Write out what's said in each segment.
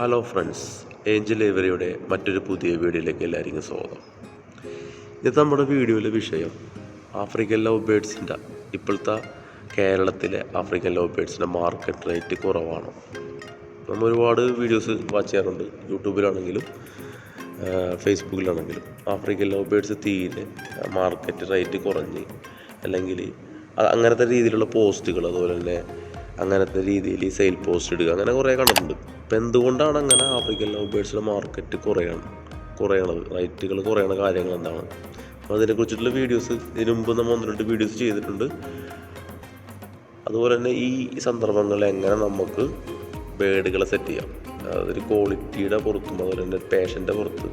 Hello friends Angel ഏവരയുടെ മറ്റൊരു പുതിയ വീഡിയോയിലേക്ക് എല്ലാവർക്കും സ്വാഗതം. ഇത് നമ്മുടെ വീഡിയോയിലെ വിഷയം. ആഫ്രിക്കൻ ലവ് ബേഡ്സിന്റെ ഇപ്പോഴത്തെ കേരളത്തിലെ ആഫ്രിക്കൻ ലവ് ബേഡ്സിന്റെ മാർക്കറ്റ് റേറ്റ് കുറവാണ്. നമ്മൾ ഒരുപാട് വീഡിയോസ് വാച്ച് ചെയ്യാറുണ്ട്. യൂട്യൂബിലാണെങ്കിലും ഫേസ്ബുക്കിലാണെങ്കിലും ആഫ്രിക്കൻ ലവ് ബേഡ്സ് തീരെ മാർക്കറ്റ് റേറ്റ് കുറഞ്ഞ് അല്ലെങ്കിൽ അങ്ങനത്തെ രീതിയിലുള്ള പോസ്റ്റുകൾ അതുപോലെ തന്നെ അങ്ങനത്തെ രീതിയിൽ ഈ സെയിൽ പോസ്റ്റ് ഇടുക. അങ്ങനെ കുറേ കണ്ടിട്ടുണ്ട്. അപ്പം എന്തുകൊണ്ടാണ് അങ്ങനെ ആഫ്രിക്കൻ ലവ് ബേഡ്സിന്റെ മാർക്കറ്റ് കുറയണം കുറയണത്? റൈറ്റുകൾ കുറയണ കാര്യങ്ങൾ എന്താണ്? അപ്പോൾ അതിനെക്കുറിച്ചിട്ടുള്ള വീഡിയോസ് ഇതിനു മുമ്പ് നമ്മൾ ഒന്ന് രണ്ട് വീഡിയോസ് ചെയ്തിട്ടുണ്ട്. അതുപോലെ തന്നെ ഈ സന്ദർഭങ്ങളിൽ എങ്ങനെ നമുക്ക് ബേഡുകളെ സെറ്റ് ചെയ്യാം. അതൊരു ക്വാളിറ്റിയുടെ പുറത്തും അതുപോലെ തന്നെ പേഷ്യന്റെ പുറത്ത്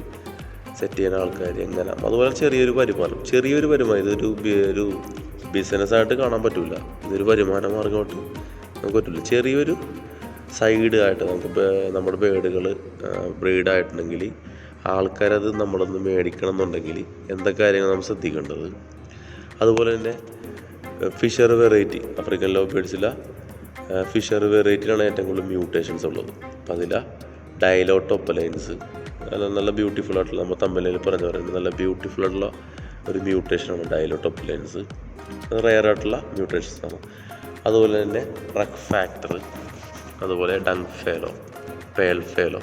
സെറ്റ് ചെയ്യുന്ന ആൾക്കാർ എങ്ങനെ? അതുപോലെ ചെറിയൊരു വരുമാനം. ചെറിയൊരു വരുമാനം. ഇതൊരു ഒരു ബിസിനസ്സായിട്ട് കാണാൻ പറ്റില്ല ഇതൊരു വരുമാന മാർഗമായിട്ട് നമുക്ക് പറ്റില്ല ചെറിയൊരു സൈഡ് ആയിട്ട് നമുക്ക് നമ്മുടെ ബേഡുകൾ ബ്രീഡായിട്ടുണ്ടെങ്കിൽ ആൾക്കാരത് നമ്മളൊന്ന് മേടിക്കണം എന്നുണ്ടെങ്കിൽ എന്തൊക്കെ കാര്യങ്ങൾ നമ്മൾ ശ്രദ്ധിക്കേണ്ടത്? അതുപോലെ തന്നെ ഫിഷർ വെറൈറ്റി ആഫ്രിക്കൻ ലോ ബേഡ്സിലെ ഫിഷർ വെറൈറ്റിയിലാണ് ഏറ്റവും കൂടുതൽ മ്യൂട്ടേഷൻസ് ഉള്ളത്. അപ്പം അതിലെ ഡയലോട്ടോപ്പലൈൻസ് നല്ല നല്ല ബ്യൂട്ടിഫുൾ ആയിട്ടുള്ള നമ്മൾ തമ്മിലിൽ പറഞ്ഞ പറയുന്നത് നല്ല ബ്യൂട്ടിഫുൾ ആയിട്ടുള്ള ഒരു മ്യൂട്ടേഷനാണ് ഡയലോട്ടോപ്പലൈൻസ് റയർ ആയിട്ടുള്ള മ്യൂട്ടേഷൻസ് ആണ്. അതുപോലെ തന്നെ റക്ക് ഫാക്ടറി അതുപോലെ ഡങ് ഫേലോ പേൽ ഫേലോ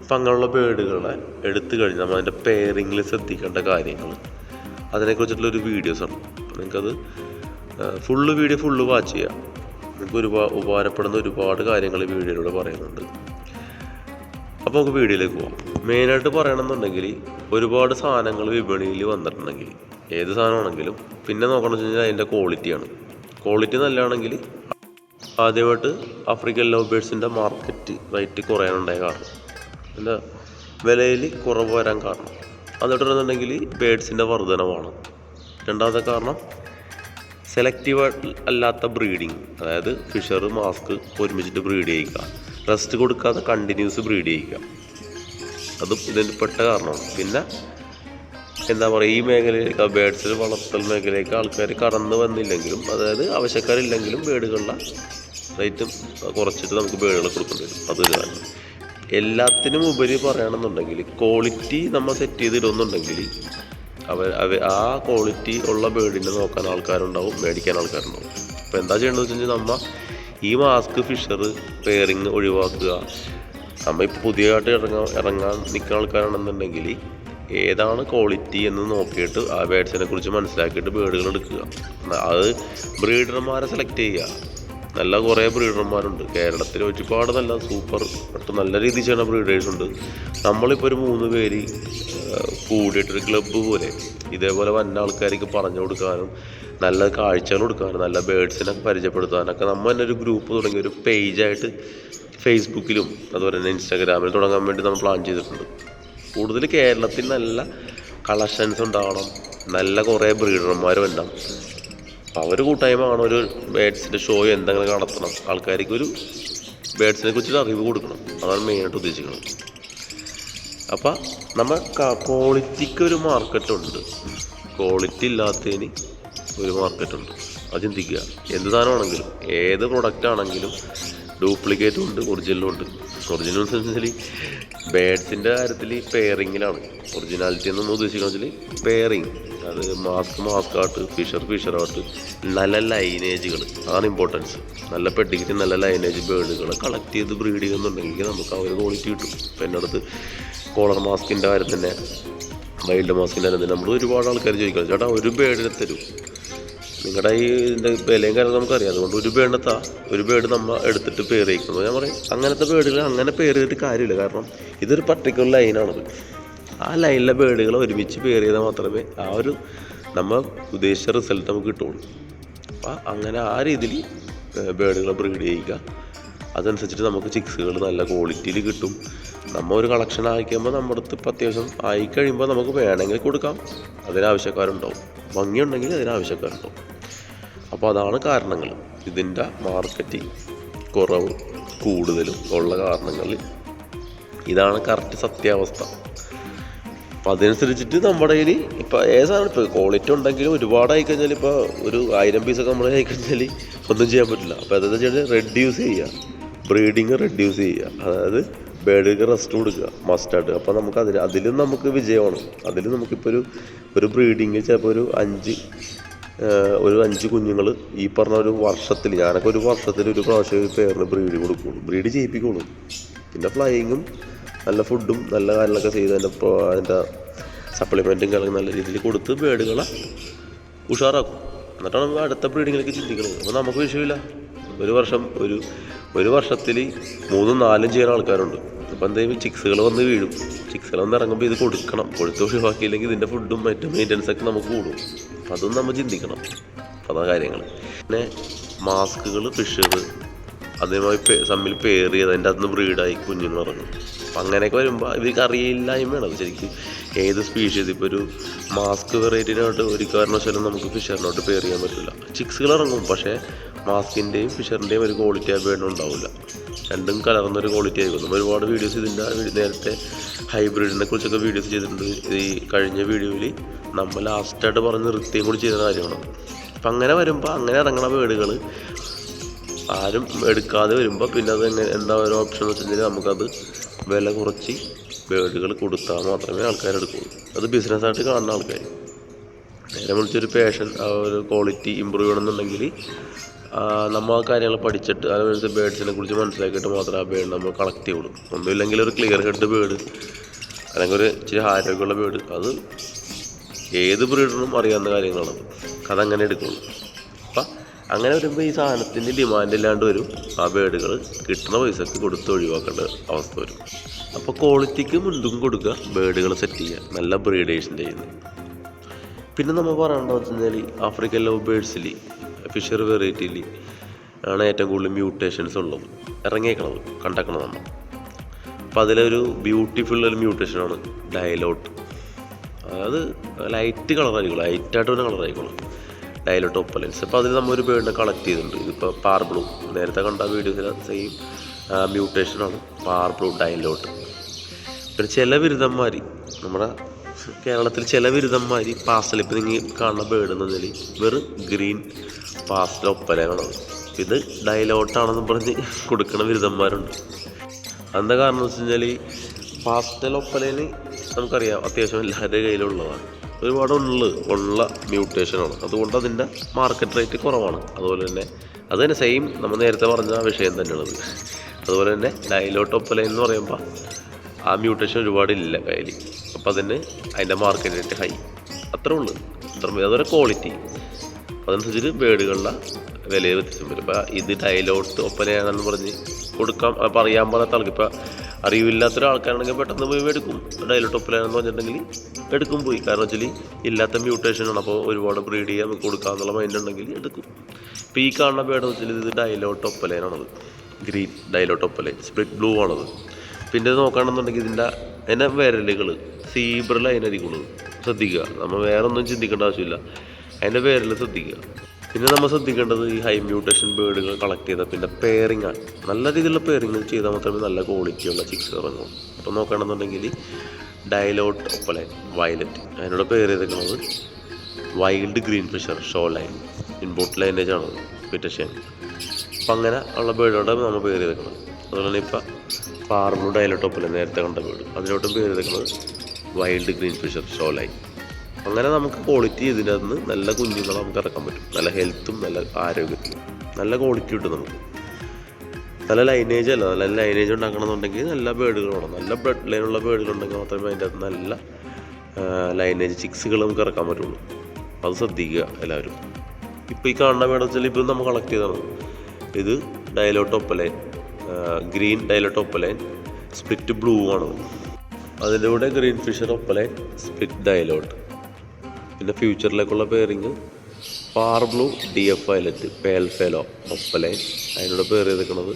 അപ്പം അങ്ങനെയുള്ള ബേഡുകളെ എടുത്തു കഴിഞ്ഞാൽ നമ്മൾ അതിന്റെ പെയറിങ്ങിൽ ശ്രദ്ധിക്കേണ്ട കാര്യങ്ങൾ. അതിനെക്കുറിച്ചിട്ടുള്ള ഒരു ആണ്. നിങ്ങൾക്കത് ഫുള്ള് വീഡിയോ ഫുള്ള് വാച്ച് ചെയ്യാം. നിങ്ങൾക്ക് ഒരുപാട് ഉപകാരപ്പെടുന്ന ഒരുപാട് കാര്യങ്ങൾ ഈ വീഡിയോയിലൂടെ പറയുന്നുണ്ട്. അപ്പോൾ നമുക്ക് വീഡിയോയിലേക്ക് പോകാം മെയിനായിട്ട് പറയണമെന്നുണ്ടെങ്കിൽ ഒരുപാട് സാധനങ്ങൾ വിപണിയിൽ വന്നിട്ടുണ്ടെങ്കിൽ ഏത് സാധനമാണെങ്കിലും പിന്നെ നോക്കണമെന്ന് വെച്ച് കഴിഞ്ഞാൽ അതിന്റെ ക്വാളിറ്റിയാണ് ക്വാളിറ്റി നല്ലതാണെങ്കിൽ ആദ്യമായിട്ട് ആഫ്രിക്കൻ ലവ് ബേഡ്സിന്റെ മാർക്കറ്റ് റേറ്റ് കുറയാനുണ്ടായ കാരണം. എന്താ വിലയിൽ കുറവ് വരാൻ കാരണം. എന്നിട്ടുണ്ടെന്നുണ്ടെങ്കിൽ ബേഡ്സിന്റെ വർധനമാണ് രണ്ടാമത്തെ കാരണം സെലക്റ്റീവ് അല്ലാത്ത ബ്രീഡിങ് അതായത് ഫിഷർ മാസ്ക് ഒരുമിച്ചിട്ട് ബ്രീഡ് ചെയ്യിക്കുക. റെസ്റ്റ് കൊടുക്കാതെ കണ്ടിന്യൂസ് ബ്രീഡ് ചെയ്യിക്കുക. അതും ഇതിന്റെ പെട്ട കാരണമാണ്. പിന്നെ എന്താ പറയുക ഈ മേഖലയിലേക്ക് ബേഡ്സിൽ വളർത്തൽ മേഖലയിലേക്ക് ആൾക്കാർ കടന്നു വന്നില്ലെങ്കിലും അതായത് ആവശ്യക്കാരില്ലെങ്കിലും ബേഡുകളുടെ റേറ്റും കുറച്ചിട്ട് നമുക്ക് ബേഡുകൾ കൊടുക്കേണ്ടി വരും. അതൊരു കാരണം എല്ലാത്തിനും ഉപരി പറയുകയാണെന്നുണ്ടെങ്കിൽ ക്വാളിറ്റി നമ്മൾ സെറ്റ് ചെയ്തിടുന്നുണ്ടെങ്കിൽ അവർ അവ ആ ക്വാളിറ്റി ഉള്ള ബേഡിനെ നോക്കാൻ ആൾക്കാരുണ്ടാവും മേടിക്കാൻ ആൾക്കാരുണ്ടാവും. അപ്പോൾ എന്താ ചെയ്യേണ്ടത് വെച്ച് കഴിഞ്ഞാൽ നമ്മൾ ഈ മാസ്ക് ഫിഷർ പെയറിങ് ഒഴിവാക്കുക. നമ്മൾ ഇപ്പോൾ പുതിയതായിട്ട് ഇറങ്ങാൻ ഇറങ്ങാൻ നിൽക്കുന്ന ആൾക്കാരാണെന്നുണ്ടെങ്കിൽ ഏതാണ് ക്വാളിറ്റി എന്ന് നോക്കിയിട്ട് ആ ബേഡ്സിനെ കുറിച്ച് മനസ്സിലാക്കിയിട്ട് ബേഡുകൾ എടുക്കുക. അത് ബ്രീഡർമാരെ സെലക്ട് ചെയ്യുക. നല്ല കുറേ ബ്രീഡർമാരുണ്ട് കേരളത്തിൽ ഒരുപാട് നല്ല സൂപ്പർ നല്ല രീതിയിൽ ചെയ്യുന്ന ബ്രീഡേഴ്സ് ഉണ്ട്. നമ്മളിപ്പോൾ ഒരു മൂന്ന് പേര് കൂടിയിട്ടൊരു ക്ലബ്ബ് പോലെ ഇതേപോലെ വന്ന ആൾക്കാർക്ക് പറഞ്ഞു കൊടുക്കാനും നല്ല കാഴ്ചകൾ കൊടുക്കാനും നല്ല ബേഡ്സിനെ പരിചയപ്പെടുത്താനൊക്കെ നമ്മൾ തന്നെ ഒരു ഗ്രൂപ്പ് തുടങ്ങി ഒരു പേജായിട്ട് ഫേസ്ബുക്കിലും അതുപോലെ തന്നെ ഇൻസ്റ്റാഗ്രാമിലും തുടങ്ങാൻ വേണ്ടി നമ്മൾ പ്ലാൻ ചെയ്തിട്ടുണ്ട്. കൂടുതൽ കേരളത്തിൽ നല്ല കളക്ഷൻസ് ഉണ്ടാവണം. നല്ല കുറേ ബ്രീഡർമാർ വേണം അപ്പോൾ അവർ കൂട്ടായ്മ ആണ് ഒരു ബേഡ്സിന്റെ ഷോ എന്തെങ്കിലും നടത്തണം. ആൾക്കാർക്ക് ഒരു ബേഡ്സിനെ കുറിച്ചൊരു അറിവ് കൊടുക്കണം. അതാണ് മെയിനായിട്ട് ഉദ്ദേശിക്കുന്നത്. അപ്പോൾ നമ്മൾ ക്വാളിറ്റിക്ക് ഒരു മാർക്കറ്റുണ്ട് ക്വാളിറ്റി ഇല്ലാത്തതിന് ഒരു മാർക്കറ്റുണ്ട് അത് ചിന്തിക്കുക. എന്ത് സാധനമാണെങ്കിലും ഏത് പ്രൊഡക്റ്റ് ആണെങ്കിലും ഡ്യൂപ്ലിക്കേറ്റും ഉണ്ട് ഒറിജിനലും ഉണ്ട്. ഒറിജിനൽ വെച്ചാൽ ബേഡ്സിന്റെ കാര്യത്തിൽ പെയറിങ്ങിലാണ് ഒറിജിനാലിറ്റി എന്നൊന്ന് ഉദ്ദേശിക്കുന്നത് വെച്ചാൽ പെയറിങ് അത് മാസ്ക് മാസ്ക് ആട്ട് ഫിഷർ ഫിഷർ ആട്ട് നല്ല ലൈനേജുകൾ അതാണ് ഇമ്പോർട്ടൻസ് നല്ല പെട്ടിക്കിട്ട് നല്ല ലൈനേജ് ബേഡുകൾ കളക്ട് ചെയ്ത് ബ്രീഡ് ചെയ്യുന്നുണ്ടെങ്കിൽ നമുക്ക് ആ ഒരു ക്വാളിറ്റി കിട്ടും. ഇപ്പം എന്റെ അടുത്ത് കോളർ മാസ്കിന്റെ കാര്യം തന്നെ വൈൽഡ് മാസ്കിന്റെ കാര്യം നമ്മൾ ഒരുപാട് ആൾക്കാർ ചോദിക്കണം ചേട്ടാ ഒരു ബേഡിനെ തരൂ. നിങ്ങളുടെ ഈ ഇതിന്റെ വിലയും കാര്യങ്ങളും നമുക്കറിയാം. അതുകൊണ്ട് ഒരു പേടിനത്താ. ഒരു പേട് നമ്മൾ എടുത്തിട്ട് പേര് ഞാൻ പറയും അങ്ങനത്തെ പേടുകൾ അങ്ങനെ പേറിയിട്ട് കാര്യമില്ല. കാരണം ഇതൊരു പർട്ടിക്കുലർ ലൈനാണത് ആ ലൈനിലെ പേടുകൾ ഒരുമിച്ച് പേര് ചെയ്താൽ മാത്രമേ ആ ഒരു നമ്മൾ ഉദ്ദേശിച്ച റിസൾട്ട് നമുക്ക് കിട്ടുള്ളൂ. അപ്പം അങ്ങനെ ആ രീതിയിൽ ബേഡുകൾ ബ്രീഡ് ചെയ്യുക. അതനുസരിച്ചിട്ട് നമുക്ക് ചിക്സുകൾ നല്ല ക്വാളിറ്റിയിൽ കിട്ടും. നമ്മൾ ഒരു കളക്ഷൻ ആയിക്കുമ്പോൾ നമ്മുടെ അടുത്ത് ഇപ്പം അത്യാവശ്യം ആയിക്കഴിയുമ്പോൾ നമുക്ക് വേണമെങ്കിൽ കൊടുക്കാം. അതിനാവശ്യക്കാരുണ്ടാവും ഭംഗിയുണ്ടെങ്കിൽ അതിനാവശ്യക്കാരുണ്ടാവും അപ്പോൾ അതാണ് കാരണങ്ങൾ. ഇതിന്റെ മാർക്കറ്റിംഗ് കുറവ് കൂടുതലും ഉള്ള കാരണങ്ങൾ. ഇതാണ് കറക്റ്റ് സത്യാവസ്ഥ. അപ്പം അതനുസരിച്ചിട്ട് നമ്മുടെ കയ്യിൽ ഇപ്പോൾ ഏത് സാധനം ഇപ്പോൾ ക്വാളിറ്റി ഉണ്ടെങ്കിലും ഒരുപാട് ആയിക്കഴിഞ്ഞാൽ ഇപ്പോൾ ഒരു ആയിരം പീസൊക്കെ നമ്മൾ ആയിക്കഴിഞ്ഞാൽ ഒന്നും ചെയ്യാൻ പറ്റില്ല. അപ്പോൾ അതെന്താ വെച്ചാൽ റെഡ്യൂസ് ചെയ്യുക. ബ്രീഡിങ് റെഡ്യൂസ് ചെയ്യുക. അതായത് ബേഡുകൾക്ക് റെസ്റ്റ് കൊടുക്കുക. മസ്റ്റായിട്ട് അപ്പോൾ നമുക്ക് അതിൽ അതിലും നമുക്ക് വിജയമാണ്. അതിൽ നമുക്കിപ്പോൾ ഒരു ഒരു ബ്രീഡിങ് ചിലപ്പോൾ ഒരു അഞ്ച് ഒരു അഞ്ച് കുഞ്ഞുങ്ങൾ ഈ പറഞ്ഞ ഒരു വർഷത്തിൽ ഞാനൊക്കെ ഒരു വർഷത്തിൽ ഒരു പ്രാവശ്യം ഒരു പേരിന് ബ്രീഡ് കൊടുക്കുള്ളൂ. ബ്രീഡ് ചെയ്യിപ്പിക്കുള്ളൂ. പിന്നെ ഫ്ലൈയിങ്ങും നല്ല ഫുഡും നല്ല കാര്യങ്ങളൊക്കെ ചെയ്ത് അതിന്റെ അതിന്റെ സപ്ലിമെന്റും കാര്യങ്ങളും നല്ല രീതിയിൽ കൊടുത്ത് ബേഡുകളെ ഉഷാറാക്കും. എന്നിട്ടാണ് നമുക്ക് അടുത്ത ബ്രീഡിങ്ങിലേക്ക് ചിന്തിക്കുന്നത്. അപ്പോൾ നമുക്ക് വിഷയമില്ല. ഒരു വർഷം ഒരു ഒരു വർഷത്തിൽ മൂന്നും നാലും ചെയ്യുന്ന ആൾക്കാരുണ്ട്. അപ്പോൾ എന്തെങ്കിലും ചിക്സുകൾ വന്ന് വീഴും. ചിക്സുകൾ വന്ന് ഇറങ്ങുമ്പോൾ ഇത് കൊടുക്കണം. കൊടുത്ത് ഒഴിവാക്കിയില്ലെങ്കിൽ ഇതിന്റെ ഫുഡും മറ്റും മെയിന്റനൻസ് ഒക്കെ നമുക്ക് കൂടും. അപ്പം അതും നമ്മൾ ചിന്തിക്കണം. അതാ കാര്യങ്ങൾ പിന്നെ മാസ്കുകൾ ഫിഷുകൾ അതേമാതിരി പേ തമ്മിൽ പേറിയത് അതിന്റെ അകത്ത് ബ്രീഡായി കുഞ്ഞുങ്ങൾ ഇറങ്ങും. അപ്പം അങ്ങനെയൊക്കെ വരുമ്പോൾ ഇവർക്ക് അറിയില്ലായ്മയാണ് വേണം ശരിക്കും ഏത് സ്പീഷീസ് ഇപ്പോൾ ഒരു മാസ്ക് വെറൈറ്റിനോട്ട് ഒരു കാരണവശാലും നമുക്ക് ഫിഷറിനോട്ട് പേർ ചെയ്യാൻ പറ്റില്ല. ചിക്സുകൾ ഇറങ്ങും പക്ഷേ മാസ്കിന്റെയും ഫിഷറിന്റെയും ഒരു ക്വാളിറ്റി ആ ബേഡ് ഉണ്ടാവില്ല. രണ്ടും കലർന്നൊരു ക്വാളിറ്റി ആയിരിക്കും നമ്മൾ ഒരുപാട് വീഡിയോസ് ഇതിന്റെ നേരത്തെ ഹൈബ്രിഡിനെ കുറിച്ചൊക്കെ വീഡിയോസ് ചെയ്തിട്ടുണ്ട്. ഈ കഴിഞ്ഞ വീഡിയോയിൽ നമ്മൾ ലാസ്റ്റായിട്ട് പറഞ്ഞ് നിർത്തിയും കൂടി ചെയ്ത കാര്യമാണ്. അപ്പം അങ്ങനെ വരുമ്പോൾ അങ്ങനെ ഇറങ്ങണ വീടുകൾ ആരും എടുക്കാതെ വരുമ്പോൾ പിന്നെ അത് എങ്ങനെ എന്താ ഒരു ഓപ്ഷൻ എന്ന് വെച്ചിട്ടുണ്ടെങ്കിൽ നമുക്കത് വില കുറച്ച് ബേഡുകൾ കൊടുത്താൽ മാത്രമേ ആൾക്കാർ എടുക്കുള്ളൂ. അത് ബിസിനസ്സായിട്ട് കാണുന്ന ആൾക്കാർ നേരെ വിളിച്ചൊരു പേഷൻ ആ ഒരു ക്വാളിറ്റി ഇമ്പ്രൂവ് ചെയ്യണമെന്നുണ്ടെങ്കിൽ നമ്മൾ ആ കാര്യങ്ങൾ പഠിച്ചിട്ട് അതനുസരിച്ച് ബേഡ്സിനെ കുറിച്ച് മനസ്സിലാക്കിയിട്ട് മാത്രമേ ആ ബേഡ് നമ്മൾ കളക്ട് ചെയ്യുള്ളൂ ഒന്നുമില്ലെങ്കിൽ ഒരു ക്ലിയർ ഹെഡ് ബേഡ് അല്ലെങ്കിൽ ഒരു ഇച്ചിരി ആരോഗ്യമുള്ള ബേഡ് അത് ഏത് ബ്രീഡറിനും അറിയാവുന്ന കാര്യങ്ങളാണ്. അതങ്ങനെ എടുക്കുള്ളൂ. അപ്പം അങ്ങനെ വരുമ്പോൾ ഈ സാധനത്തിന്റെ ഡിമാൻഡ് ഇല്ലാണ്ട് വരും. ആ ബേഡുകൾ കിട്ടുന്ന പൈസക്ക് കൊടുത്ത് ഒഴിവാക്കേണ്ട അവസ്ഥ വരും. അപ്പോൾ ക്വാളിറ്റിക്ക് മുൻതൂക്കം കൊടുക്കുക ബേഡുകൾ സെറ്റ് ചെയ്യുക. നല്ല ബ്രീഡേഴ്സിന്റെ ചെയ്യുന്നത്. പിന്നെ നമ്മൾ പറയേണ്ടതെന്ന് വെച്ച് കഴിഞ്ഞാൽ ആഫ്രിക്കൻ ലവ് ബേഡ്സിൽ ഫിഷർ വെറൈറ്റിയിൽ ആണ് ഏറ്റവും കൂടുതൽ മ്യൂട്ടേഷൻസ് ഉള്ളത്. ഇറങ്ങിയേക്കണത് കണ്ടേക്കണത് നമ്മൾ. അപ്പോൾ അതിലൊരു ബ്യൂട്ടിഫുൾ ഒരു മ്യൂട്ടേഷനാണ് ഡയലോട്ട് അതായത് ലൈറ്റ് കളറായിരിക്കും ലൈറ്റായിട്ട് തന്നെ കളറായിരിക്കണം ഡയലോട്ട് ഒപ്പലൻസ് അപ്പോൾ അതിൽ നമ്മൾ ഒരു ബേഡിനെ കളക്ട് ചെയ്തിട്ടുണ്ട്. ഇതിപ്പോൾ പാർബ്ലൂ നേരത്തെ കണ്ട വീഡിയോസിൽ സെയിം മ്യൂട്ടേഷനാണ് പാർബ്ലൂ ഡയലോട്ട് പിന്നെ ചില ബിരുദന്മാർ നമ്മുടെ കേരളത്തിൽ ചില ബിരുദന്മാർ പാസ്റ്റൽ ഇപ്പം നിങ്ങൾ കാണുന്ന ബേഡ് എന്ന് പറഞ്ഞാൽ വെറും ഗ്രീൻ പാസ്റ്റൽ ഒപ്പനകളാണ് ഇത് ഡയലോട്ടാണെന്ന് പറഞ്ഞ് കൊടുക്കുന്ന ബിരുദന്മാരുണ്ട്. എന്താ കാരണം വെച്ച് കഴിഞ്ഞാൽ പാസ്റ്റൽ ഒപ്പനയിൽ നമുക്കറിയാം അത്യാവശ്യം എല്ലാവരുടെ കയ്യിലുള്ളതാണ്. ഒരുപാട് ഉള്ള ഉള്ള മ്യൂട്ടേഷനാണ് അതുകൊണ്ട് അതിന്റെ മാർക്കറ്റ് റേറ്റ് കുറവാണ്. അതുപോലെ തന്നെ അത് തന്നെ സെയിം നമ്മൾ നേരത്തെ പറഞ്ഞ വിഷയം തന്നെയാണത് അതുപോലെ തന്നെ ഡയലോട്ട് എന്ന് പറയുമ്പോൾ ആ മ്യൂട്ടേഷൻ ഒരുപാട് ഇല്ല കയ്യിൽ അപ്പോൾ അതിന് അതിന്റെ മാർക്കറ്റ് റേറ്റ് ഹൈ അത്രേ ഉള്ളൂ. അത്ര അതൊരു ക്വാളിറ്റി അതനുസരിച്ച് ബേഡുകളുടെ വിലയെ വ്യത്യാസം വരും. ഇപ്പോൾ ഇത് ഡയലോട്ട് ഒപ്പനയാണെന്ന് പറഞ്ഞ് കൊടുക്കാം അപ്പോൾ അറിയാൻ പാടാത്ത ആൾക്ക്. ഇപ്പോൾ ആൾക്കാരാണെങ്കിൽ പെട്ടെന്ന് പോയി എടുക്കും. ഡയലോട്ട് ഒപ്പനയാണെന്ന് പറഞ്ഞിട്ടുണ്ടെങ്കിൽ എടുക്കും പോയി. കാരണം വെച്ചാൽ ഇല്ലാത്ത മ്യൂട്ടേഷനാണ് അപ്പോൾ ഒരുപാട് ബ്രീഡ് ചെയ്യാൻ കൊടുക്കാമെന്നുള്ള മൈൻഡ് ഉണ്ടെങ്കിൽ എടുക്കും. ഇപ്പോൾ ഈ കാണുന്ന പേടെന്ന് വെച്ചാൽ ഇത് dilute ഒപ്പലേനാണത് green dilute opaline split blue ആണത്. പിന്നെ നോക്കുകയാണെന്നുണ്ടെങ്കിൽ ഇതിന്റെ അതിന്റെ വിരലുകൾ സീബ്രൽ അതിനധികം ശ്രദ്ധിക്കുക. നമ്മൾ വേറെ ഒന്നും ചിന്തിക്കേണ്ട ആവശ്യമില്ല. അതിന്റെ വിരൽ ശ്രദ്ധിക്കുക. പിന്നെ നമ്മൾ ശ്രദ്ധിക്കേണ്ടത് ഈ ഹൈ മ്യൂട്ടേഷൻ ബേഡുകൾ കളക്ട് ചെയ്താൽ പിന്നെ പെയറിംഗ് ആണ് നല്ല രീതിയിലുള്ള പെയറിംഗ് ചെയ്താൽ മാത്രമേ നല്ല ക്വാളിറ്റിയുള്ള ചിക്സ് ഇറങ്ങും അപ്പോൾ നോക്കുകയാണെന്നുണ്ടെങ്കിൽ ഡയലോട്ട് ഒപ്പലൈൻ വയലറ്റ് അതിനോട് പെയർ ചെയ്തേക്കുന്നത് wild green Fischer show line import lineage ആണ്. പിറ്റഷ്യൻ അപ്പം അങ്ങനെ ഉള്ള ബേഡോടെ നമ്മൾ പെയർ ചെയ്തേക്കുന്നത് അതുപോലെ തന്നെ ഇപ്പം പാർബു ഡയലോട്ട് ഒപ്പലൈൻ നേരത്തെ കണ്ട വീട്. അതിലോട്ടും പേര് എടുക്കുന്നത് വൈൽഡ് ഗ്രീൻ ഫിഷർ ഷോലൈൻ അങ്ങനെ നമുക്ക് ക്വാളിറ്റി ഇതിനകത്ത് നിന്ന് നല്ല കുഞ്ഞുങ്ങളെ നമുക്ക് ഇറക്കാൻ പറ്റും. നല്ല ഹെൽത്തും നല്ല ആരോഗ്യത്തിനും. നല്ല ക്വാളിറ്റി കിട്ടും നമുക്ക്. നല്ല ലൈനേജ് അല്ല. നല്ല ലൈനേജ് ഉണ്ടാക്കണമെന്നുണ്ടെങ്കിൽ നല്ല ബേഡുകൾ വേണം. നല്ല ബ്ലഡ് ലൈനുള്ള ബേഡുകൾ ഉണ്ടെങ്കിൽ മാത്രമേ അതിന്റെ അകത്ത് നല്ല ലൈനേജ് ചിക്സുകൾ നമുക്ക് ഇറക്കാൻ പറ്റുള്ളൂ. അത് ശ്രദ്ധിക്കുക എല്ലാവരും. ഇപ്പോൾ ഈ കാണുന്ന വേണമെന്ന് വെച്ചാൽ ഇപ്പോൾ നമ്മൾ കളക്ട് ചെയ്തതാണ്. ഇത് dilute opaline green dilute opaline split blue ആണ്? അതിന്റെ കൂടെ green Fischer opaline split dilute. പിന്നെ ഫ്യൂച്ചറിലേക്കുള്ള pairing pair blue D F violet pale fallow opaline അതിനോട് പേർ ചെയ്തേക്കുന്നത്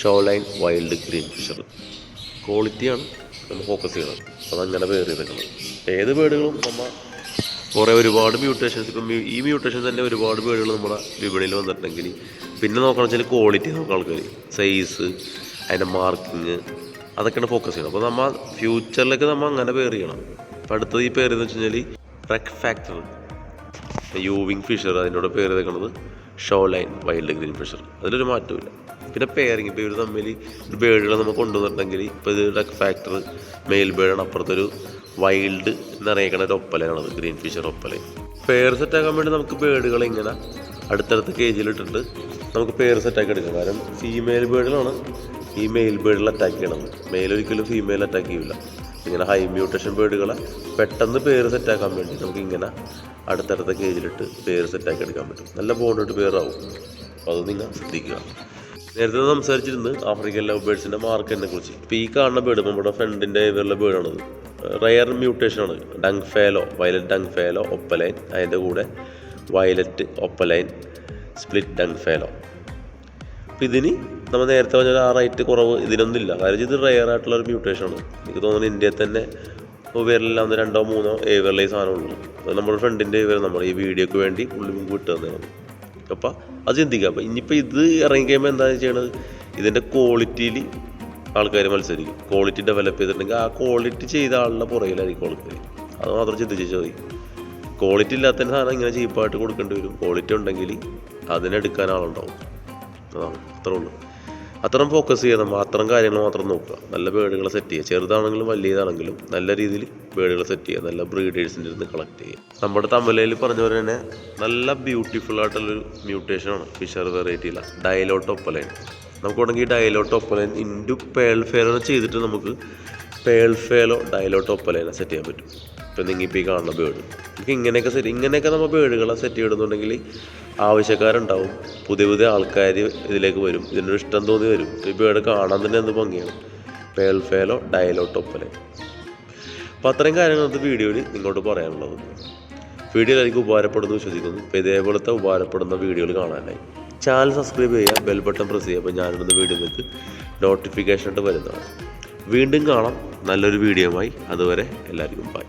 ഷോലൈൻ വൈൽഡ് ഗ്രീൻ ഫിഷർ. ക്വാളിറ്റിയാണ് നമ്മൾ ഫോക്കസ് ചെയ്യണം അതങ്ങനെ പേർ ചെയ്തേക്കുന്നത് ഏത് ബേഡുകളും നമ്മൾ കുറേ ഒരുപാട് മ്യൂട്ടേഷൻസ് ഇപ്പം ഈ മ്യൂട്ടേഷൻ തന്നെ ഒരുപാട് ബേഡുകൾ നമ്മുടെ വിപണിയിൽ വന്നിട്ടുണ്ടെങ്കിൽ പിന്നെ നോക്കണം വെച്ചാൽ ക്വാളിറ്റി നോക്കാം ആൾക്കാർ സൈസ് അതിന്റെ മാർക്കിങ് അതൊക്കെയാണ് ഫോക്കസ് ചെയ്യണം അപ്പോൾ നമ്മൾ ഫ്യൂച്ചറിലേക്ക് നമ്മൾ അങ്ങനെ പേർ ചെയ്യണം. അപ്പോൾ അടുത്തത് ഈ പേര് എന്ന് വെച്ച് കഴിഞ്ഞാൽ റെക് ഫാക്ടർ യൂവിങ് ഫിഷർ അതിനോട് പേര് തേക്കുന്നത് show line wild green Fischer അതിലൊരു മാറ്റമില്ല പിന്നെ പെയറിങ് ഇപ്പോൾ ഇവർ തമ്മിൽ ബേഡുകളെ നമുക്ക് കൊണ്ടുവന്നിട്ടുണ്ടെങ്കിൽ ഇപ്പോൾ ഇത് ഡക്ക് ഫാക്ടർ മെയിൽ ബേഡാണ് അപ്പുറത്തൊരു വൈൽഡ് എന്നറിയിക്കണ ഒരു ഒപ്പലയാണത് ഗ്രീൻ ഫിഷർ ഒപ്പല. പേർ സെറ്റാക്കാൻ വേണ്ടി നമുക്ക് ബേഡുകൾ ഇങ്ങനെ അടുത്തടുത്ത് കേജിലിട്ടിട്ട് നമുക്ക് പേർ സെറ്റാക്കി എടുക്കാം. കാരണം ഫീമെയിൽ ബേഡിലാണ് ഈ മെയിൽ ബേഡിൽ അറ്റാക്ക് ചെയ്യണത്. മെയിൽ ഒരിക്കലും ഫീമെയിൽ അറ്റാക്ക് ചെയ്യില്ല ഇങ്ങനെ ഹൈ മ്യൂട്ടേഷൻ ബേഡുകളെ പെട്ടെന്ന് പേര് സെറ്റാക്കാൻ വേണ്ടി നമുക്ക് ഇങ്ങനെ അടുത്തടുത്ത കേജിലിട്ട് പേര് സെറ്റാക്കി എടുക്കാൻ പറ്റും. നല്ല ബോണ്ടിട്ട് പേരാവും അത് നിങ്ങൾ ശ്രദ്ധിക്കുക. നേരത്തെ സംസാരിച്ചിരുന്നു ആഫ്രിക്കൻ ലവ് ബേഡ്സിന്റെ മാർക്കറ്റിനെ കുറിച്ച്. ഇപ്പോൾ ഈ കാണുന്ന ബേഡ് നമ്മുടെ ഫ്രണ്ടിന്റെ ഇവരുടെ ബേഡാണത് rare മ്യൂട്ടേഷനാണ് dun fallow violet dun fallow opaline അതിന്റെ കൂടെ violet opaline split dun fallow അപ്പോൾ ഇതിന് നമ്മൾ നേരത്തെ പറഞ്ഞ ആ റേറ്റ് കുറവ് ഇതിനൊന്നുമില്ല. കാരണം ഇത് റയർ ആയിട്ടുള്ള ഒരു മ്യൂട്ടേഷനാണ് എനിക്ക് തോന്നുന്നു ഇന്ത്യയിൽ തന്നെ വിരലില്ലാന്ന് രണ്ടോ മൂന്നോ ഏവറിലെ സാധനമുള്ളൂ. അത് നമ്മുടെ ഫ്രണ്ടിന്റെ ഇവർ നമ്മൾ ഈ വീഡിയോക്ക് വേണ്ടി പുള്ളി മുമ്പ് തന്നതാണ് അപ്പോൾ അത് ചിന്തിക്കുക അപ്പോൾ ഇനിയിപ്പോൾ ഇത് ഇറങ്ങിക്കഴിയുമ്പോൾ എന്താണ് ചെയ്യണത്? ഇതിന്റെ ക്വാളിറ്റിയിൽ ആൾക്കാർ മത്സരിക്കും. ക്വാളിറ്റി ഡെവലപ്പ് ചെയ്തിട്ടുണ്ടെങ്കിൽ ആ ക്വാളിറ്റി ചെയ്ത ആളുടെ പുറകിലായിരിക്കും ആൾക്കാർ അത് മാത്രം ചിന്തിച്ചാൽ മതി. ക്വാളിറ്റി ഇല്ലാത്ത സാധനം ഇങ്ങനെ ചീപ്പായിട്ട് കൊടുക്കേണ്ടി വരും. ക്വാളിറ്റി ഉണ്ടെങ്കിൽ അതിനെടുക്കാൻ ആളുണ്ടാവും. അതാണ്. അത്രേ ഉള്ളൂ. അത്രയും ഫോക്കസ് ചെയ്യണം മാത്രം കാര്യങ്ങൾ മാത്രം നോക്കുക. നല്ല ബേഡുകളെ സെറ്റ് ചെയ്യുക. ചെറുതാണെങ്കിലും വലിയതാണെങ്കിലും നല്ല രീതിയിൽ ബേഡുകളെ സെറ്റ് ചെയ്യുക. നല്ല ബ്രീഡേഴ്സിന്റെ ഇരുന്ന് കളക്ട് ചെയ്യുക. നമ്മുടെ തമിഴയിൽ പറഞ്ഞ പോലെ തന്നെ നല്ല ബ്യൂട്ടിഫുൾ ആയിട്ടുള്ളൊരു മ്യൂട്ടേഷനാണ് ഫിഷർ വെറൈറ്റിയില ഡയലോട്ട് നമുക്ക് dilute opaline into pearl fallow ചെയ്തിട്ട് നമുക്ക് പേൾ ഫേലോ ഡയലോട്ട് സെറ്റ് ചെയ്യാൻ പറ്റും. ഇപ്പം നിങ്ങൾ ഇപ്പോൾ ഈ കാണുന്ന ബേഡ് നമുക്ക് ഇങ്ങനെയൊക്കെ സെറ്റ് ഇങ്ങനെയൊക്കെ നമ്മൾ ബേഡുകളെ സെറ്റ് ചെയ്യണമെന്നുണ്ടെങ്കിൽ ആവശ്യക്കാരുണ്ടാവും. പുതിയ പുതിയ ആൾക്കാർ ഇതിലേക്ക് വരും. ഇതിനൊരു ഇഷ്ടം തോന്നി വരും. ഈ ബേഡ് കാണാൻ തന്നെ എന്ത് ഭംഗിയാണ്? പേൾ ഫേലോ ഡയലോട്ട് ഒപ്പലൈൻ അപ്പോൾ അത്രയും കാര്യങ്ങളത് വീഡിയോയിൽ നിങ്ങളോട് പറയാനുള്ളത്. വീഡിയോ എനിക്ക് ഉപകാരപ്പെടുന്നു വിശ്വസിക്കുന്നു. ഇപ്പോൾ ഇതേപോലത്തെ ഉപകാരപ്പെടുന്ന വീഡിയോകൾ കാണാനായി. ചാനൽ സബ്സ്ക്രൈബ് ചെയ്യുക ബെൽ ബട്ടൺ പ്രസ് ചെയ്യുക അപ്പോൾ ഞാനിടുന്ന വീഡിയോ നിങ്ങൾക്ക് നോട്ടിഫിക്കേഷൻ ആയിട്ട് വരുന്നതാണ്. വീണ്ടും കാണാം. നല്ലൊരു വീഡിയോയുമായി അതുവരെ എല്ലാവർക്കും ബൈ